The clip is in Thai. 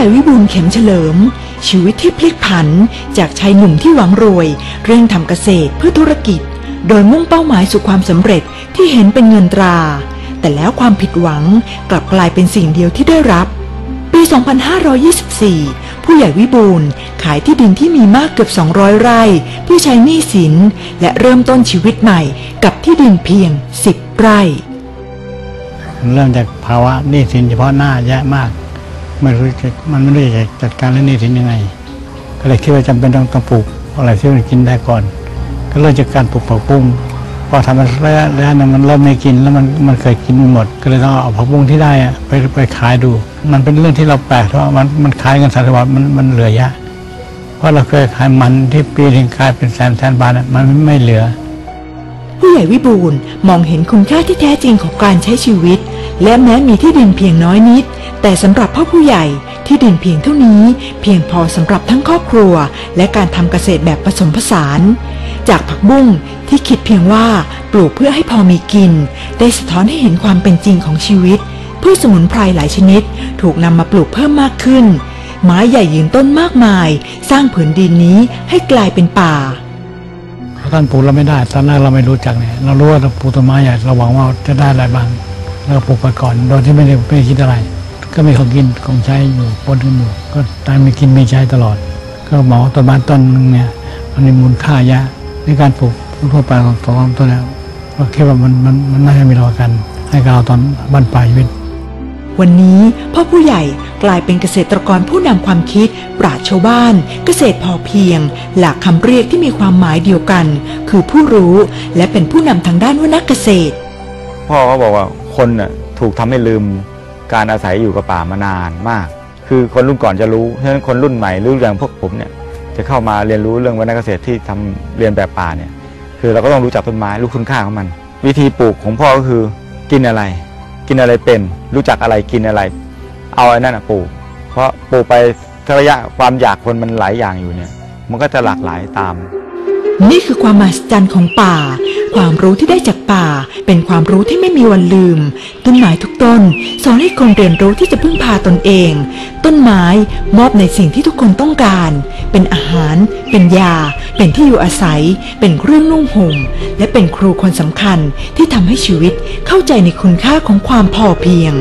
ญ่วิบูลเข็มเฉลิม ชีวิตที่พลิกผันจากชายหนุ่มที่หวังรวย เร่งทำเกษตรเพื่อธุรกิจ โดยมุ่งเป้าหมายสู่ความสำเร็จที่เห็นเป็นเงินตรา แต่แล้วความผิดหวังกลับกลายเป็นสิ่งเดียวที่ได้รับ ปี 2524 ผู้ใหญ่วิบูลขายที่ดินที่มีมากเกือบ 200 ไร่ เพื่อใช้หนี้สิน และเริ่มต้นชีวิตใหม่กับที่ดินเพียง 10 ไร่ เริ่มจากภาวะหนี้สินเฉพาะหน้าแย่มาก ไม่รู้จะมันไม่รู้จะจัดการเรื่องนี้สินยังไง ก็เลยคิดว่าจำเป็นต้องต้องปลูกอะไรที่มันกินได้ก่อน ก็เริ่มจากการปลูกผักบุ้งพอทำมาระยะระยะหนึงมันเริ่มไม่กินแล้วมันมันเคยกินหมด ก็เลยต้องเอาผักบุ้งที่ได้อะไปไปขายดู มันเป็นเรื่องที่เราแปลกเพราะมันมันขายเงินสารวัตรมันมันเหลือเยอะเพราะเราเคยขายมันที่ปีหนึงขายเป็นแสนแสนบาทมันไม่เหลือ ผู้ใหญ่วิบูลมองเห็นคุณค่าที่แท้จริงของการใช้ชีวิต และแม้มีที่ดินเพียงน้อยนิด แต่สำหรับพ่อผู้ใหญ่ที่ดินเพียงเท่านี้ เพียงพอสำหรับทั้งครอบครัว และการทำเกษตรแบบผสมผสาน จากผักบุ้งที่คิดเพียงว่าปลูกเพื่อให้พอมีกิน ได้สะท้อนให้เห็นความเป็นจริงของชีวิตพืชสมุนไพรหลายชนิด ถูกนำมาปลูกเพิ่มมากขึ้น ไม้ใหญ่ยืนต้นมากมาย สร้างผืนดินนี้ให้กลายเป็นป่าท่านปลูกเราไม่ได้ตอนแรกเราไม่รู้จักเนี่ยเรารู้ว่าเราปลูกต้นไม้ใหญ่เราหวังว่าจะได้อะไรบ้าง ก็ปลูกไปก่อน โดยที่ไม่ได้ไม่ได้คิดอะไร ก็มีของกินของใช้อยู่ปนกันอยู่ก็ตามมีกินมีใช้ตลอด ก็มองว่าต้นไม้ต้นหนึงเนี่ยมันมีมูลค่าเยอะในการปลูกทั่วไปของของต้นแล้วก็คิดว่ามันมันมันน่าจะมีรอกัน ให้กับเราตอนบ้านปลายชีวิตวันนี้พ่อผู้ใหญ่กลายเป็นเกษตรกรผู้นำความคิด ปราชญ์ชาวบ้าน เกษตรพอเพียง หลักคำเรียกที่มีความหมายเดียวกัน คือผู้รู้และเป็นผู้นำทางด้านวนักเกษตร พ่อเขาบอกว่า คนน่ะถูกทำให้ลืมการอาศัยอยู่กับป่ามานานมาก คือคนรุ่นก่อนจะรู้ฉะนั้นคนรุ่นใหม่รืออย่างพวกผมเนี่ยจะเข้ามาเรียนรู้เรื่องวรรณเกษตรที่ทำเรียนแบบป่าเนี่ยคือเราก็ต้องรู้จักต้นไม้รู้คุณค่าของมัน วิธีปลูกของพ่อก็คือกินอะไร กินอะไรเป็น รู้จักอะไรกินอะไร เอาไอ้นั่นปลูก เพราะปลูกไประยะความอยากคนมันหลายอย่างอยู่เนี่ย มันก็จะหลากหลายตาม นี่คือความมหัศจรรย์ของป่า ความรู้ที่ได้จากป่า เป็นความรู้ที่ไม่มีวันลืม ต้นไม้ทุกต้น สอนให้คนเรียนรู้ที่จะพึ่งพาตนเอง ต้นไม้มอบในสิ่งที่ทุกคนต้องการ เป็นอาหาร เป็นยา เป็นที่อยู่อาศัย เป็นเครื่องนุ่งห่ม และเป็นครูคนสำคัญที่ทำให้ชีวิตเข้าใจในคุณค่าของความพอเพียง